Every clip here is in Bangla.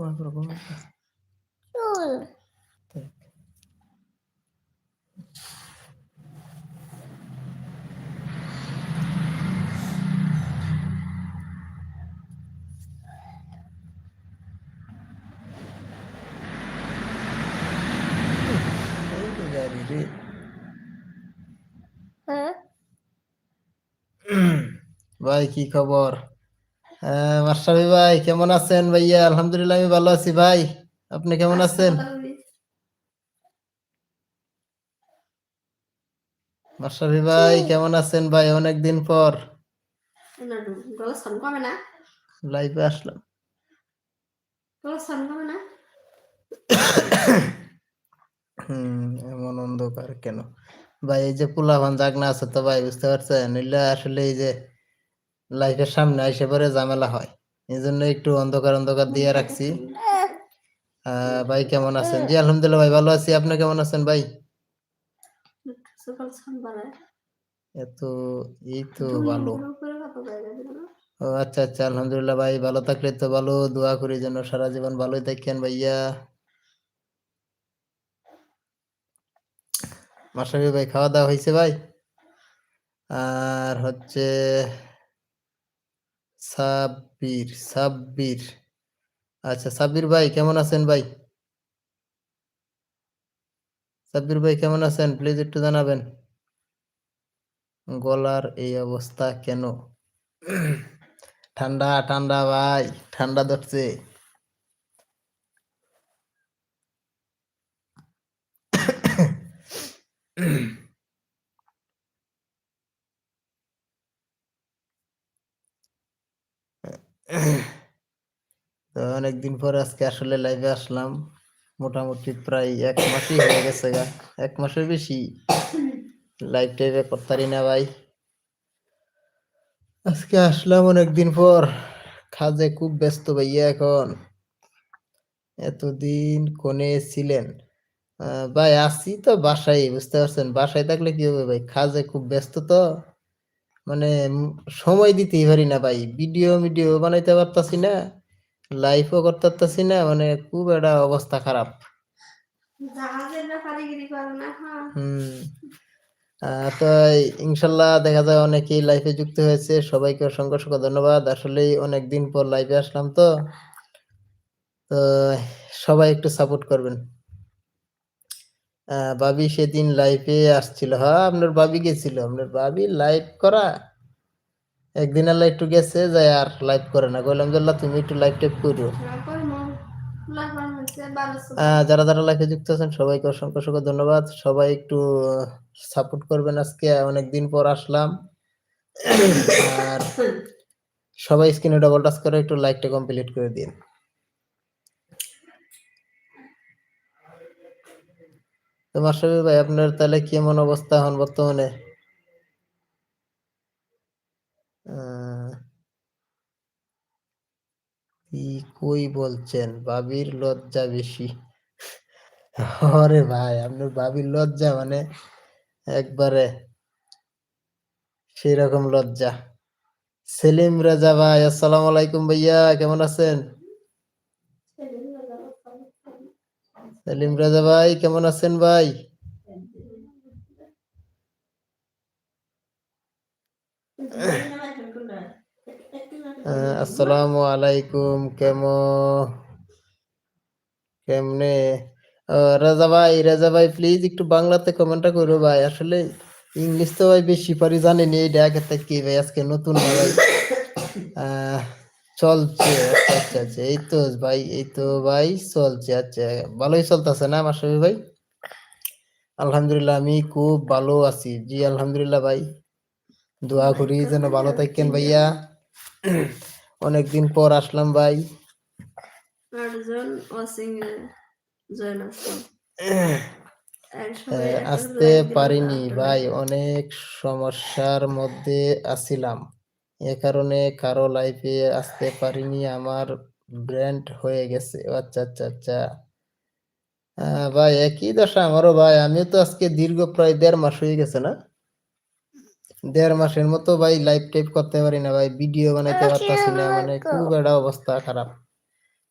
ঘুমায় পড়ো ঘুমায় পড়ো চুল তাই। এই তো গাড়ি রে। হ্যাঁ ভাই কি খবর হ্যাঁ মাস্টারি ভাই, কেমন আছেন ভাইয়া? আলহামদুলিল্লাহ, আমি ভালো আছি ভাই। আপনি কেমন আছেন? মাস্টারি ভাই, কেমন আছেন ভাই? অনেকদিন পর। গলা সন কমে না লাইভে আসলাম এমন অন্ধকার কেন? ভাই, এই যে পোলাভান জাগনা আছে তো ভাই, বুঝতে পারছেন? আসলে এই যে লাইফের সামনে এসে পরে ঝামেলা হয়। এই জন্য একটু অন্ধকার অন্ধকার দিয়ে রাখছি। ভাই কেমন আছেন? জি, আলহামদুলিল্লাহ ভাই, ভালো আছি। আপনি কেমন আছেন ভাই? এত এই তো ভালো। ও আচ্ছা আচ্ছা আলহামদুলিল্লাহ ভাই, ভালো থাকলে তো ভালো। দোয়া করি যেন সারা জীবন ভালোই থাকেন ভাইয়া। মাসাবি ভাই, খাওয়া দাওয়া হয়েছে ভাই? আর হচ্ছে সাব্বির সাব্বির। আচ্ছা সাব্বির ভাই, কেমন আছেন ভাই? সাব্বির ভাই, কেমন আছেন? প্লিজ একটু জানাবেন। গলার এই অবস্থা কেন? ঠান্ডা ঠান্ডা ভাই, ঠান্ডা ধরছে। অনেকদিন পরে আজকে আসলে লাইভে আসলাম। মোটামুটি প্রায় এক মাসই হয়ে গেছে গা। এক মাসের বেশি লাইভ টাইভে করতারি না ভাই। আজকে আসলাম অনেকদিন পর। কাজে খুব ব্যস্ত ভাইয়া এখন। এতদিন কোনে ছিলেন? ভাই আসছি তো বাসায়, বুঝতে পারছেন? বাসায় থাকলে কি হবে ভাই? কাজে খুব ব্যস্ত তো। মানে সময় দিতেই পারি না ভাই। ভিডিও ভিডিও বানাইতে পারতাছি না লাইভও করতে পারতাছি না মানে খুব একটা অবস্থা খারাপ। হ্যাঁ। হুম। তো ইনশাল্লাহ দেখা যায় অনেকেই লাইফে যুক্ত হয়েছে সবাইকে অসংখ্য অসংখ্য ধন্যবাদ। আসলেই অনেকদিন পর লাইভে আসলাম তো। তো সবাই একটু সাপোর্ট করবেন। ভাবি সেদিন লাইভে আসছিল। হ্যাঁ আপনার ভাবি গেছিল। আপনার ভাবি লাইভ করা? একদিন আল্লাহ একটু গেছে যায় আর লাইভ করে না। যে আল্লাহ তুমি একটু লাইভ টাইপ করো যারা যারা লাইফে যুক্ত আছেন, সবাইকে অসংখ্য অসংখ্য ধন্যবাদ। সবাই একটু সাপোর্ট করবেন আজকে। অনেকদিন পর আসলাম। আর সবাই স্ক্রিনে ডবল টাচ করে একটু লাইকটা কমপ্লিট করে দিন। তো মাস্টার ভাই, আপনার তাহলে কেমন অবস্থা এখন বর্তমানে? কই বলছেন? বাবির লজ্জা বেশি। ভাই, আপনার বাবির লজ্জা মানে একবারে সেই রকম লজ্জা। সেলিম রাজা ভাই, আসসালামু আলাইকুম ভাইয়া, কেমন আছেন? সেলিম রাজা ভাই, কেমন আছেন ভাই? আসসালামু আলাইকুম কেমন? কেমনে রাজা ভাই রাজা ভাই প্লিজ একটু বাংলাতে কমেন্টটা করো ভাই। আসলে ইংলিশ তো ভাই বেশি পারি জানেনি এই ডাকে কি ভাই, আজকে নতুন ভাই। চলছে আচ্ছা আচ্ছা আচ্ছা। এই তো ভাই এই তো ভাই চলছে আচ্ছা। ভালোই চলতেছে না মাসুমি ভাই? আলহামদুলিল্লাহ আমি খুব ভালো আছি। জি আলহামদুলিল্লাহ ভাই। দোয়া করি যেন ভালো থাকেন ভাইয়া। অনেকদিন পর আসলাম ভাই। আসতে পারিনি ভাই অনেক সমস্যার মধ্যে আছিলাম। এ কারণে কারও লাইফে আসতে পারিনি আমার ব্র্যান্ড হয়ে গেছে। আচ্ছা আচ্ছা আচ্ছা। ভাই একই দশা আমারও ভাই আমিও তো আজকে দীর্ঘ প্রায় দেড় মাস হয়ে গেছে না? দেড় মাসের মতো ভাই লাইভ টাইপ করতে পারি না ভাই ভিডিও বানাইতে পারতাছি না মানে খুব একটা অবস্থা খারাপ।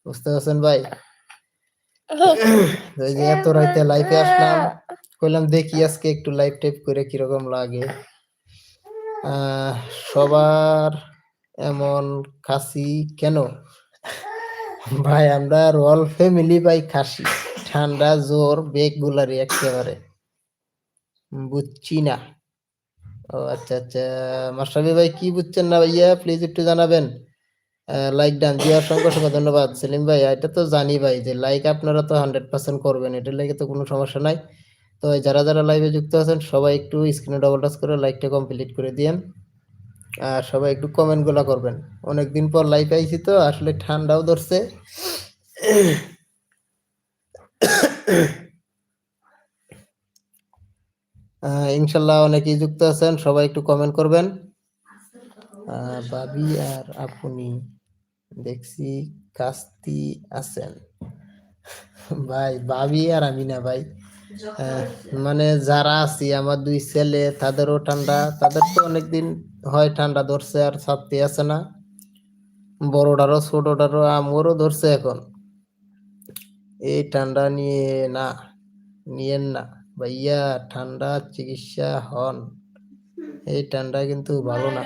বুঝতে পারছেন ভাই? এত রাইতে লাইভে আসলাম কইলাম দেখি আজকে একটু লাইভ টাইপ করে কীরকম লাগে। সবার এমন খাসি কেন? ভাই, আমরা রয়্যাল ফ্যামিলি ভাই খাসি। ঠান্ডা জোর বেগ গুলারি একেবারে। বুঝছি না। ও আচ্ছা আচ্ছা। মাস্টারবি ভাই, কি বুঝছেন না ভাইয়া? প্লিজ একটু জানাবেন। লাইক ডান জি অসংখ্য অসংখ্য ধন্যবাদ। সেলিম ভাই, এটা তো জানি ভাই যে লাইক আপনারা তো হান্ড্রেড পার্সেন্ট করবেন। এটার লাগে তো কোনো সমস্যা নাই। তো যারা যারা লাইভে যুক্ত আছেন, সবাই একটু স্ক্রিনে ডবল টাচ করে লাইকটা কমপ্লিট করে দিয়েন। আর সবাই একটু কমেন্টগুলা করবেন। অনেকদিন পর লাইভ আইছি তো, আসলে ঠান্ডাও ধরছে। ইনশাল্লাহ অনেকেই যুক্ত আছেন, সবাই একটু কমেন্ট করবেন। বাবি আর আপনি, দেখছি কাস্তি আছেন। ভাই, বাবি আর আমি না ভাই। মানে যারা আছি আমার দুই ছেলে তাদেরও ঠান্ডা। তাদের তো অনেকদিন হয় ঠান্ডা ধরছে আর ছাড়তে আছে না। বড়টারও ছোটটারও আমরও ধরছে এখন। এই ঠান্ডা নিয়ে না নিয়েন না। ভাইয়া ঠান্ডা চিকিৎসা হন। এই ঠান্ডা কিন্তু ভালো না।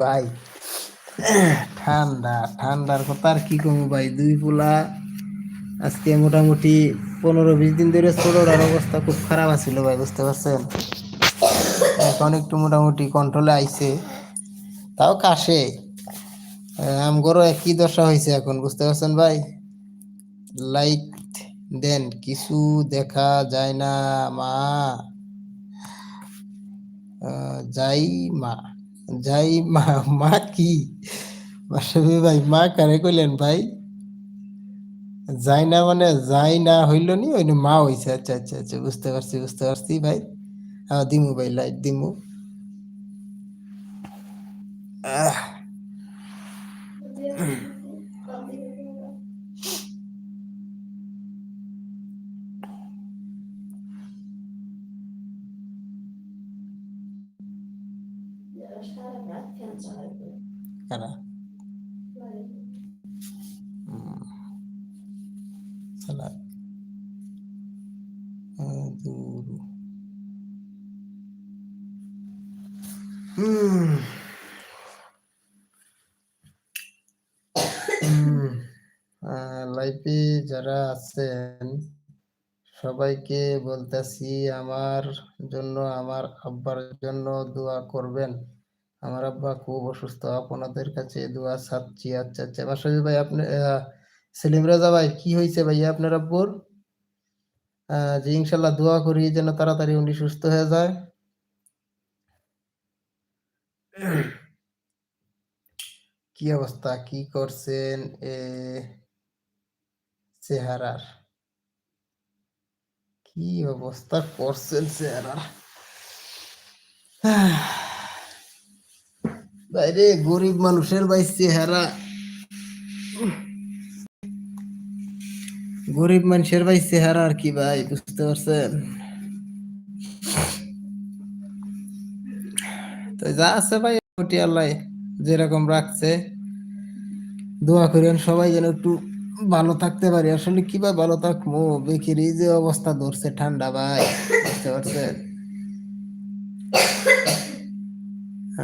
ভাই ঠান্ডা ঠান্ডার কথা আর কি কমু ভাই? দুই পোলা আজকে মোটামুটি পনেরো বিশ দিন ধরে ছোটটার অবস্থা খুব খারাপ আছিল ভাই, বুঝতে পারছেন? এখন একটু মোটামুটি কন্ট্রোলে আইছে। তাও কাশে। আমগরও একই দশা হয়েছে এখন, বুঝতে পারছেন ভাই? লাইক দেন, কিছু দেখা যায় না, মা। যাই মা যাই মা মা কি? ভাই, মা কারে কইলেন ভাই? যাই না মানে যাই না হইল নি ওই মা হইছে। আচ্ছা আচ্ছা আচ্ছা বুঝতে পারছি বুঝতে পারছি ভাই। হ্যাঁ দিমু ভাই লাইট দিমু। কারা হুম, সালাদ আহ, দুরু হুম হুম, লাইভে যারা আছেন সবাইকে বলতেছি আমার জন্য আমার আব্বার জন্য দোয়া করবেন। আমার আব্বা খুব অসুস্থ আপনাদের কাছে দোয়া চাচ্ছি আচ্ছা আচ্ছা। মাসাবি ভাই আপনি সেলিম রাজা ভাই কি হয়েছে ভাইয়া আপনার আব্বুর? যে ইনশাল্লাহ দোয়া করি যেন তাড়াতাড়ি উনি সুস্থ হয়ে যায়। কি অবস্থা? কি করছেন? এ চেহারার। কি অবস্থা করছেন চেহারার? বাইরে গরিব মানুষের ভাই চেহারা। গরিব মানুষের ভাই চেহারা আর কি ভাই, বুঝতে পারছেন? তো যা আছে ভাই, আল্লাহ যেরকম রাখছে। দোয়া করেন সবাই যেন একটু ভালো থাকতে পারি। আসলে কি ভাই ভালো থাকব? বেকির এই যে অবস্থা ধরছে ঠান্ডা ভাই বুঝতে পারছেন?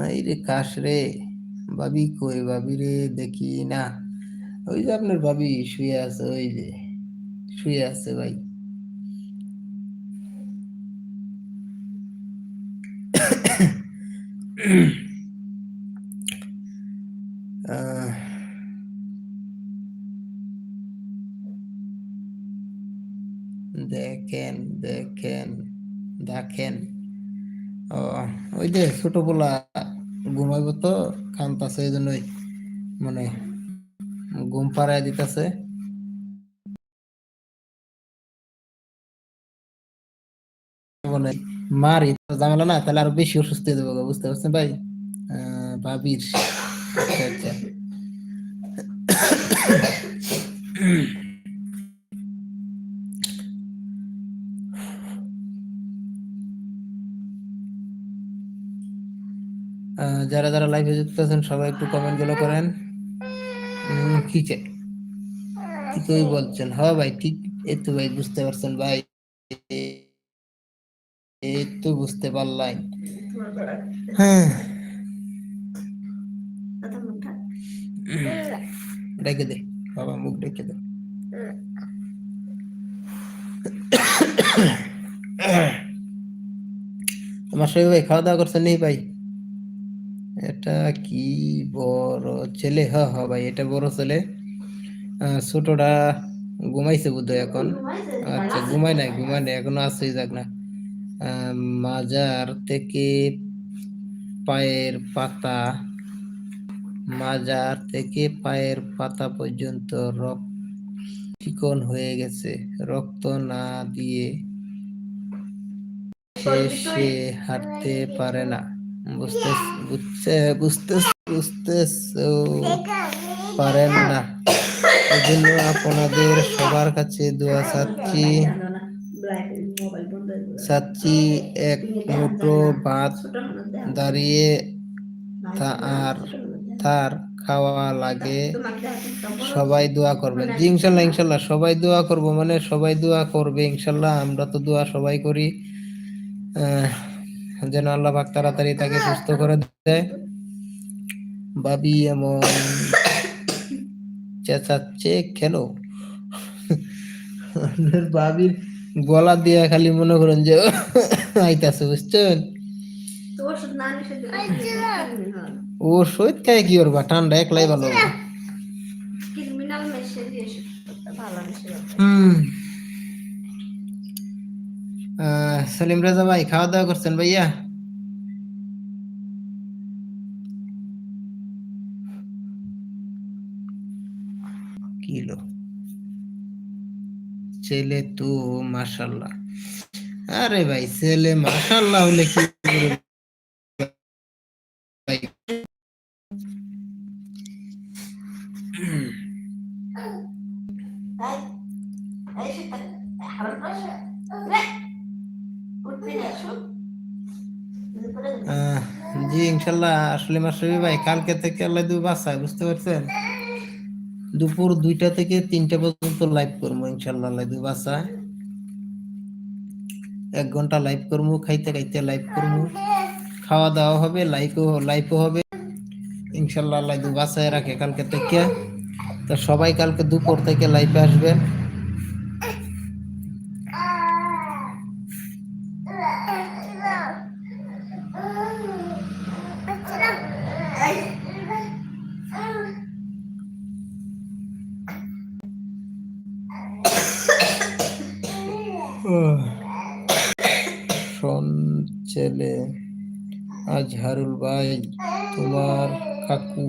এই রে কাশ রে ভাবি কই? ভাবি রে দেখি না। ওই যে আপনার ভাবি শুয়ে আছে ওই যে শুয়ে আছে ভাই। আহ, দেখেন দেখেন দেখেন। ও, ওই যে ছোট পোলা ঘুমাইবো তো কান্তাছে এই জন্যই মানে ঘুম পাড়ায় দিতেছে। মানে মারি ঝামেলা না, তাহলে আরও বেশি অসুস্থ হয়ে যাব বুঝতে পারছেন ভাই? ভাবির। আচ্ছা। যারা যারা লাইভে যুক্ত আছেন, সবাই একটু কমেন্টগুলো করেন। কি চাই? ঠিকই বলছেন। হ্যাঁ ভাই, ঠিক। এই ভাই, বুঝতে পারছেন ভাই। এই তো বুঝতে পারলাই হ্যাঁ। ডেকে দে। বাবা, মুখ ডেকে দে। তোমার সবাই ভাই খাওয়া দাওয়া করছেন নেই ভাই? এটা কি বড় ছেলে? হ হ ভাই, এটা বড় ছেলে। ছোটটা ঘুমাইছে বোধ এখন। আচ্ছা ঘুমাই নাই ঘুমাই নাই, এখনও আসছেই যাক না। মাজার থেকে পায়ের পাতা, মাজার থেকে পায়ের পাতা পর্যন্ত রক্ত চিকন হয়ে গেছে। রক্ত না দিয়ে সে হাঁটতে পারে না। বুঝতে বুঝতে বুঝতে পারেন না। এই জন্য আপনাদের সবার কাছে দোয়া চাচ্ছি। চাচ্ছি এক মুঠো ভাত। দাঁড়িয়ে আর তার খাওয়া লাগে। সবাই দোয়া করবেন। জি ইনশাল্লাহ ইনশাল্লাহ সবাই দোয়া করব। মানে সবাই দোয়া করবে ইনশাল্লাহ। আমরা তো দোয়া সবাই করি। আহ, যেন আল্লাহ পাক তাড়াতাড়ি তাকে সুস্থ করে দেয়। ভাবি এমন চেঁচাচ্ছে কেন? ভাবির গলা দিয়ে খালি মনে করেন যে আইতাছে বুঝছেন। ও সৈত খায় কি করবা? ঠান্ডা একলাই ভালো হুম। সেলিম রাজা ভাই খাওয়া দাওয়া করছেন ভাইয়া? কিলো ছেলে তো মাশাল্লাহ আরে ভাই, ছেলে মাশাল্লাহ হলে কি করে ভাই এই সেটা হারার পাশে উঠবি না শুন দুপুরে আহ, জি, ইনশাল্লাহ, আসলে মাসরবি ভাই, কালকে থেকে আল্লাহ দু বাসায় বুঝতে পারছেন? দুপুর দুইটা থেকে তিনটা পর্যন্ত লাইভ করব, ইনশাল্লাহ, আল্লাহ দু বাসায় এক ঘণ্টা লাইভ করব, খাইতে খাইতে লাইভ করব। খাওয়া দাওয়া হবে লাইভও লাইভও হবে। ইনশাল্লাহ, আল্লাহ দু বাসায় রাখে কালকে থেকে। তো সবাই কালকে দুপুর থেকে লাইভে আসবেন। আজহারুল বাই তোমার কাকু।